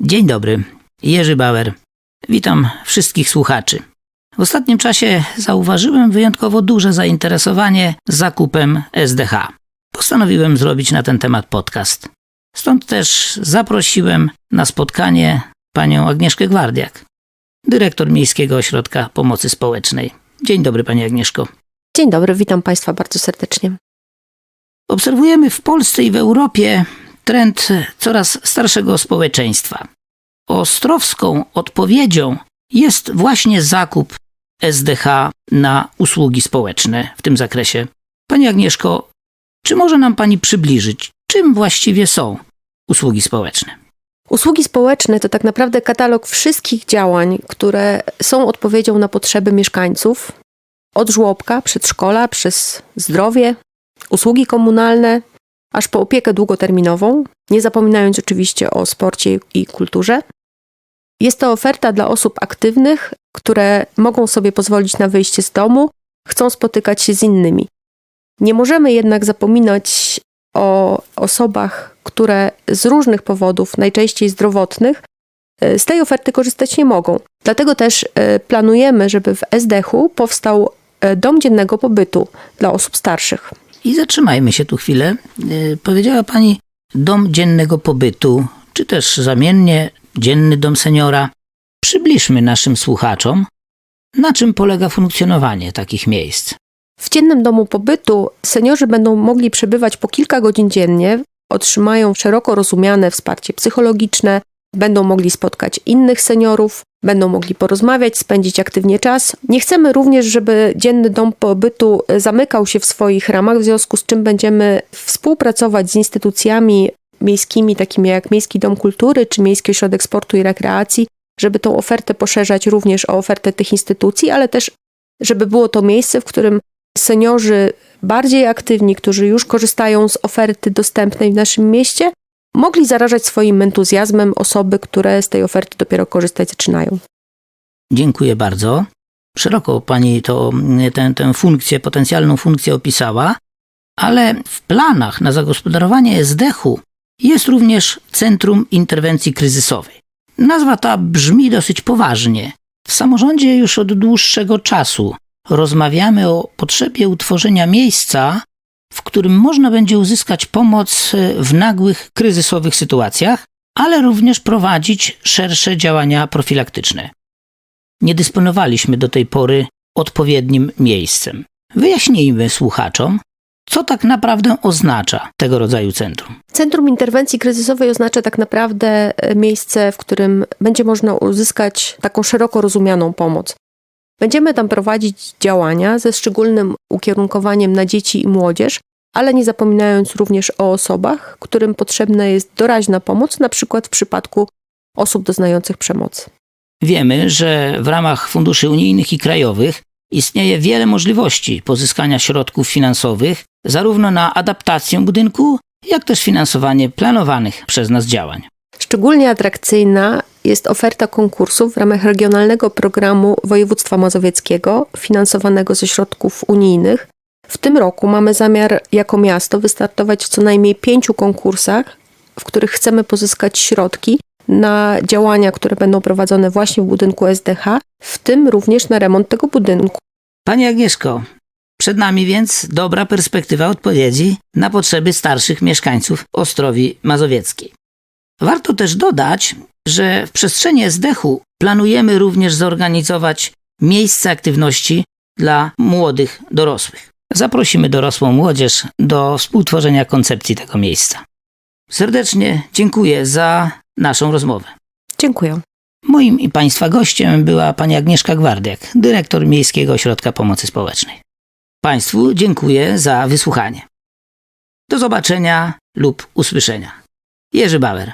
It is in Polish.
Dzień dobry, Jerzy Bauer. Witam wszystkich słuchaczy. W ostatnim czasie zauważyłem wyjątkowo duże zainteresowanie zakupem SDH. Postanowiłem zrobić na ten temat podcast. Stąd też zaprosiłem na spotkanie panią Agnieszkę Gwardiak, dyrektor Miejskiego Ośrodka Pomocy Społecznej. Dzień dobry, pani Agnieszko. Dzień dobry, witam Państwa bardzo serdecznie. Obserwujemy w Polsce i w Europie trend coraz starszego społeczeństwa. Ostrowską odpowiedzią jest właśnie zakup SDH na usługi społeczne w tym zakresie. Pani Agnieszko, czy może nam Pani przybliżyć, czym właściwie są usługi społeczne? Usługi społeczne to tak naprawdę katalog wszystkich działań, które są odpowiedzią na potrzeby mieszkańców. Od żłobka, przedszkola, przez zdrowie, usługi komunalne, aż po opiekę długoterminową, nie zapominając oczywiście o sporcie i kulturze. Jest to oferta dla osób aktywnych, które mogą sobie pozwolić na wyjście z domu, chcą spotykać się z innymi. Nie możemy jednak zapominać o osobach, które z różnych powodów, najczęściej zdrowotnych, e, z tej oferty korzystać nie mogą. Dlatego też e, planujemy, żeby w SDH-u powstał e, dom dziennego pobytu dla osób starszych. I zatrzymajmy się tu chwilę. Yy, Powiedziała Pani dom dziennego pobytu, czy też zamiennie dzienny dom seniora. Przybliżmy naszym słuchaczom, na czym polega funkcjonowanie takich miejsc. W dziennym domu pobytu seniorzy będą mogli przebywać po kilka godzin dziennie, otrzymają szeroko rozumiane wsparcie psychologiczne, będą mogli spotkać innych seniorów, będą mogli porozmawiać, spędzić aktywnie czas. Nie chcemy również, żeby dzienny dom pobytu zamykał się w swoich ramach, w związku z czym będziemy współpracować z instytucjami miejskimi, takimi jak Miejski Dom Kultury czy Miejski Ośrodek Sportu i Rekreacji, żeby tą ofertę poszerzać również o ofertę tych instytucji, ale też, żeby było to miejsce, w którym seniorzy bardziej aktywni, którzy już korzystają z oferty dostępnej w naszym mieście, mogli zarażać swoim entuzjazmem osoby, które z tej oferty dopiero korzystać zaczynają. Dziękuję bardzo. Szeroko Pani to, tę, tę funkcję, potencjalną funkcję opisała, ale w planach na zagospodarowanie SDH-u jest również Centrum Interwencji Kryzysowej. Nazwa ta brzmi dosyć poważnie. W samorządzie już od dłuższego czasu rozmawiamy o potrzebie utworzenia miejsca, w którym można będzie uzyskać pomoc w nagłych, kryzysowych sytuacjach, ale również prowadzić szersze działania profilaktyczne. Nie dysponowaliśmy do tej pory odpowiednim miejscem. Wyjaśnijmy słuchaczom, co tak naprawdę oznacza tego rodzaju centrum. Centrum Interwencji Kryzysowej oznacza tak naprawdę e, miejsce, w którym będzie można uzyskać taką szeroko rozumianą pomoc. Będziemy tam prowadzić działania ze szczególnym ukierunkowaniem na dzieci i młodzież, ale nie zapominając również o osobach, którym potrzebna jest doraźna pomoc, na przykład w przypadku osób doznających przemocy. Wiemy, że w ramach funduszy unijnych i krajowych istnieje wiele możliwości pozyskania środków finansowych, zarówno na adaptację budynku, jak też finansowanie planowanych przez nas działań. Szczególnie atrakcyjna jest oferta konkursów w ramach regionalnego programu województwa mazowieckiego, finansowanego ze środków unijnych. W tym roku mamy zamiar jako miasto wystartować w co najmniej pięciu konkursach, w których chcemy pozyskać środki na działania, które będą prowadzone właśnie w budynku SDH, w tym również na remont tego budynku. Pani Agnieszko, przed nami więc dobra perspektywa odpowiedzi na potrzeby starszych mieszkańców Ostrowi Mazowieckiej. Warto też dodać, że w przestrzeni SDH-u planujemy również zorganizować miejsce aktywności dla młodych dorosłych. Zaprosimy dorosłą młodzież do współtworzenia koncepcji tego miejsca. Serdecznie dziękuję za naszą rozmowę. Dziękuję. Moim i Państwa gościem była pani Agnieszka Gwardiak, dyrektor Miejskiego Ośrodka Pomocy Społecznej. Państwu dziękuję za wysłuchanie. Do zobaczenia lub usłyszenia. Jerzy Bauer.